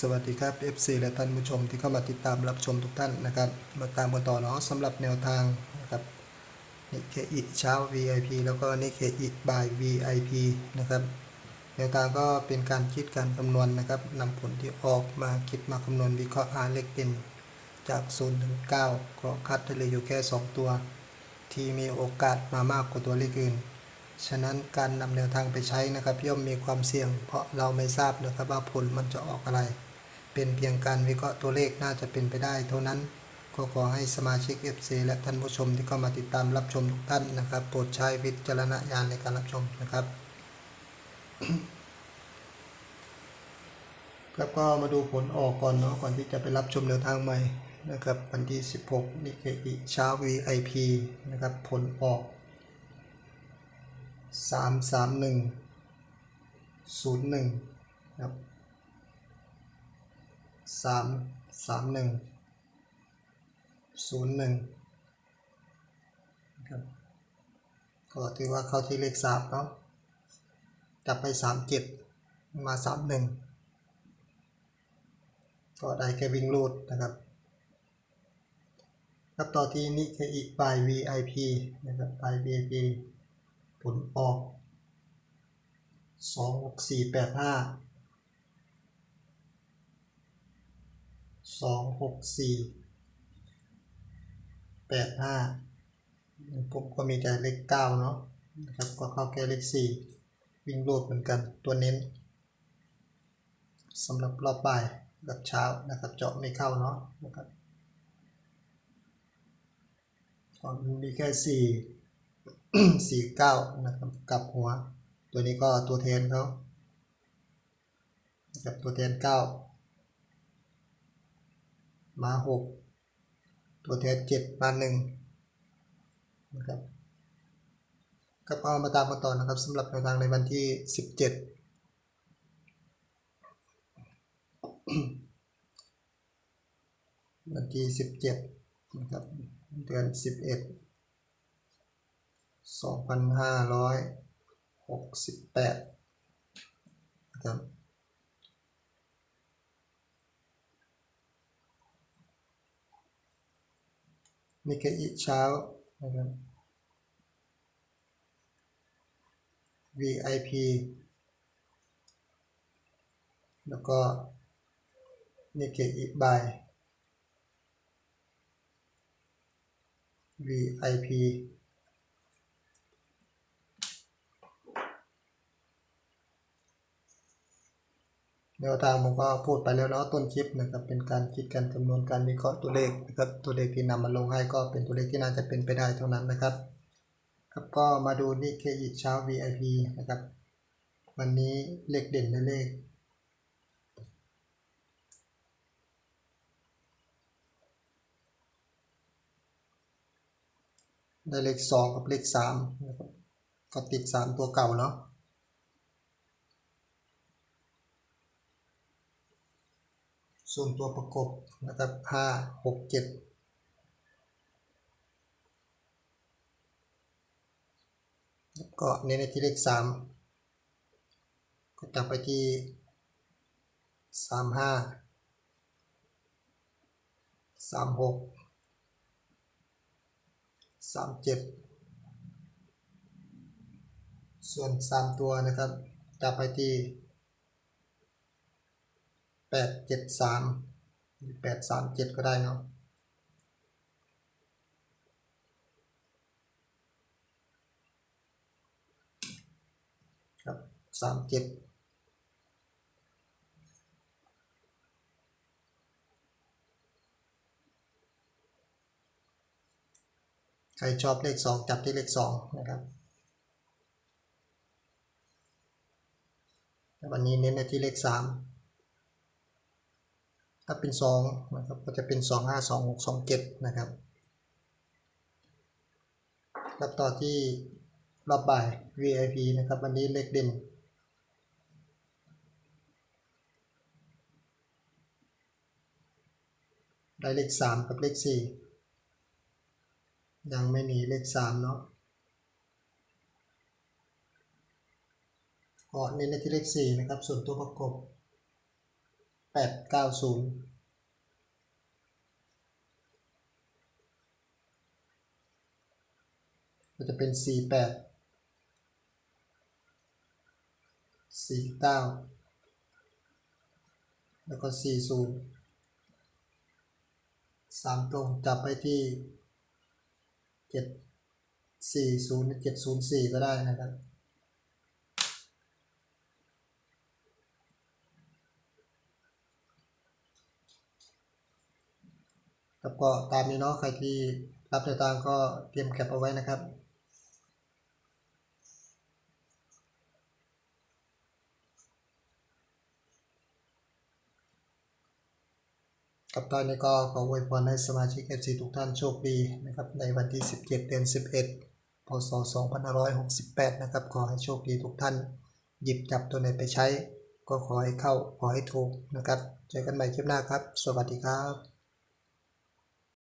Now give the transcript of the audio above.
สวัสดีครับ FC และท่านผู้ชมที่เข้ามาติดตามรับชมทุกท่านนะครับ มาตามกันต่อเนาะสำหรับแนวทางนะครับนิเคอิเช้า VIP แล้วก็นิเคอิบ่าย VIP นะครับแนวทางก็เป็นการคิดการคำนวณนะครับนำผลที่ออกมาคิดมาคำนวณวิเคราะห์หาเลขเป็นจาก0ถึง9ก็คัดได้เลยอยู่แค่ 2 ตัว ที่มีโอกาสมามากกว่าตัวเลขอื่น ฉะนั้นการนำแนวทางไปใช้นะครับ ย่อมมีความเสี่ยง เพราะเราไม่ทราบนะครับว่าผลมันจะออกอะไร เป็นเพียงการวิเคราะห์ตัวเลขน่าจะเป็นไปได้เท่านั้นก็ขอให้สมาชิก FC และท่านผู้ชมที่เข้ามาติดตามรับชมทุกท่านนะครับ โปรดใช้วิจารณญาณในการรับชมนะครับครับก็มาดูผลออกก่อนเนาะก่อนที่จะไปรับชมแนวทางใหม่นะครับวันที่ 16 นิเคอิเช้า VIP นะครับผลออก สามสามหนึ่งศูนย์หนึ่งครับสามสามหนึ่งศูนย์หนึ่งครับก็ถือว่าเข้าที่เลขสามเนาะจับไปสามเจ็ดมาสามหนึ่งก็ได้แค่วิ่งรูดนะครับครับต่อที่นิเคอีบาย VIP นะครับบาย VIP ผลออกสองหกสี่แปดห้าสองหกสี่แปดห้าผมก็มีแต่เลขเก้าเนาะนะครับก็เข้าแค่เลขสี่วิ่งโลดเหมือนกันตัวเน้นสำหรับรอบบ่ายกับเช้านะครับเจาะไม่เข้าเนาะนะครับมีแค่สี่ สี่เก้านะครับกับหัว ตัวนี้ก็ตัวแทนเขากับตัวแทนเก้ามาหกตัวแทนเจ็ดมาหนึ่งนะครับก็เอามาตามกันต่อนะครับสำหรับแนวทางในวันที่สิบเจ็ดวันที่สิบเจ็ดนะครับเดือนสิบเอ็ด สองพันห้าร้อยหกสิบแปดนะครับนี่คืออีเช้านะครับ VIP แล้วก็นี่คืออีบาย VIP แนวทางผมก็พูดไปแล้วเนาะต้นคลิปนะครับเป็นการคิดการคำนวณการวิเคราะห์ตัวเลขนะครับตัวเลขที่นำมาลงให้ก็เป็นตัวเลขที่น่าจะเป็นไปได้เท่านั้นนะครับครับก็มาดูนี่เคอีเช้า VIP นะครับ วันนี้เลขเด่นและเลขได้เลขสองกับเลขสามนะครับก็ติดสามตัวเก่าเนาะ ส่วนตัวประกบนะครับห้าหกเจ็ดก็เน้นในที่เลขสามก็จับไปที่สามห้าสามหกสามเจ็ดส่วนสามตัวนะครับจับไปที่ แปดเจ็ดสามแปดสามเจ็ดก็ได้เนาะครับสามเจ็ดใครชอบเลขสองจับที่เลขสองนะครับวันนี้เน้นในที่เลขสาม ถ้าเป็นสองนะครับก็จะเป็นสองห้าสองหกสองเจ็ดนะครับครับต่อที่รอบบ่าย VIP นะครับ วันนี้เลขเด่นได้เลขสามกับเลขสี่ยังไม่หนีเลขสามเนาะก็เน้นในที่เลขสี่นะครับ ส่วนตัวประกบ แปดเก้าศูนย์ก็จะเป็นสี่แปดสี่เก้าแล้วก็สี่ศูนย์สามตรงจับไปที่เจ็ดสี่ศูนย์เจ็ดศูนย์สี่ก็ได้นะครับ ครับก็ตามนี้เนาะใครที่รับแนวทางก็เตรียมแคปเอาไว้นะครับกับตอนนี้ก็ขออวยพรให้สมาชิก FC ทุกท่านโชคดีนะครับในวันที่ 17 เดือน 11 พศ 2568 นะครับ ขอให้โชคดีทุกท่าน หยิบจับตัวไหนไปใช้ ก็ขอให้เข้าขอให้ถูกนะครับ เจอกันใหม่คลิปหน้าครับ สวัสดีครับ